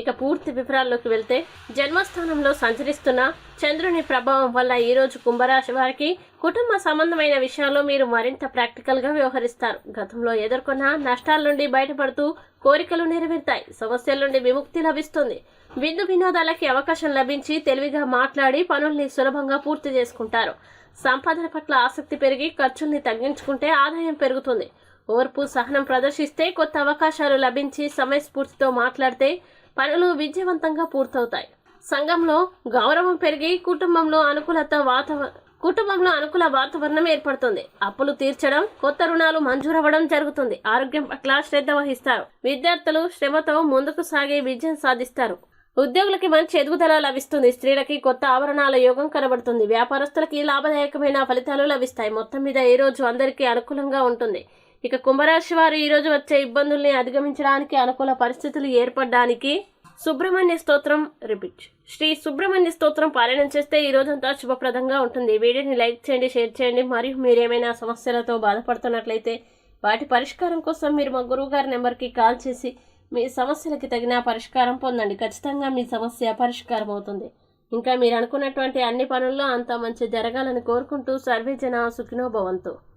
ఇక పూర్తి వివరాల్లోకి వెళ్తే జన్మస్థానంలో సంచరిస్తున్న చంద్రుని ప్రభావం వల్ల ఈరోజు కుంభరాశి వారికి కుటుంబ సంబంధమైన విషయాల్లో మీరు మరింత ప్రాక్టికల్గా వ్యవహరిస్తారు. గతంలో ఎదుర్కొన్న నష్టాల నుండి బయటపడుతూ కోరికలు నెరవేరుతాయి. సమస్యల నుండి విముక్తి లభిస్తుంది. విందు వినోదాలకి అవకాశం లభించి తెలివిగా మాట్లాడి పనుల్ని సులభంగా పూర్తి చేసుకుంటారు. సంపాదన పట్ల ఆసక్తి పెరిగి ఖర్చుల్ని తగ్గించుకుంటే ఆదాయం పెరుగుతుంది. ఓర్పు సహనం ప్రదర్శిస్తే కొత్త అవకాశాలు లభించి సమయస్ఫూర్తితో మాట్లాడితే పనులు విజయవంతంగా పూర్తవుతాయి. సంఘంలో గౌరవం పెరిగి కుటుంబంలో అనుకూలత వాతావరణం కుటుంబంలో అనుకూల వాతావరణం ఏర్పడుతుంది. అప్పులు తీర్చడం కొత్త రుణాలు మంజూరవ్వడం జరుగుతుంది. ఆరోగ్యం పట్ల శ్రద్ధ వహిస్తారు. విద్యార్థులు శ్రమతో ముందుకు సాగే విజయం సాధిస్తారు. ఉద్యోగులకి మంచి ఎదుగుదల లభిస్తుంది. స్త్రీలకి కొత్త ఆభరణాల యోగం కనబడుతుంది. వ్యాపారస్తులకి లాభదాయకమైన ఫలితాలు లభిస్తాయి. మొత్తం మీద ఈ రోజు అందరికీ అనుకూలంగా ఉంటుంది. ఇక కుంభరాశి వారు ఈరోజు వచ్చే ఇబ్బందుల్ని అధిగమించడానికి అనుకూల పరిస్థితులు ఏర్పడడానికి సుబ్రహ్మణ్య స్తోత్రం రిపీట్. శ్రీ సుబ్రహ్మణ్య స్తోత్రం పారాయణం చేస్తే ఈ రోజంతా శుభప్రదంగా ఉంటుంది. వీడియోని లైక్ చేయండి షేర్ చేయండి. మరియు మీరేమైనా సమస్యలతో బాధపడుతున్నట్లయితే వాటి పరిష్కారం కోసం మీరు మా గురువు గారి నెంబర్కి కాల్ చేసి మీ సమస్యలకి తగిన పరిష్కారం పొందండి. ఖచ్చితంగా మీ సమస్య పరిష్కారం అవుతుంది. ఇంకా మీరు అనుకున్నటువంటి అన్ని పనుల్లో అంత మంచి జరగాలని కోరుకుంటూ సర్వే జన సుఖినో భవంతు.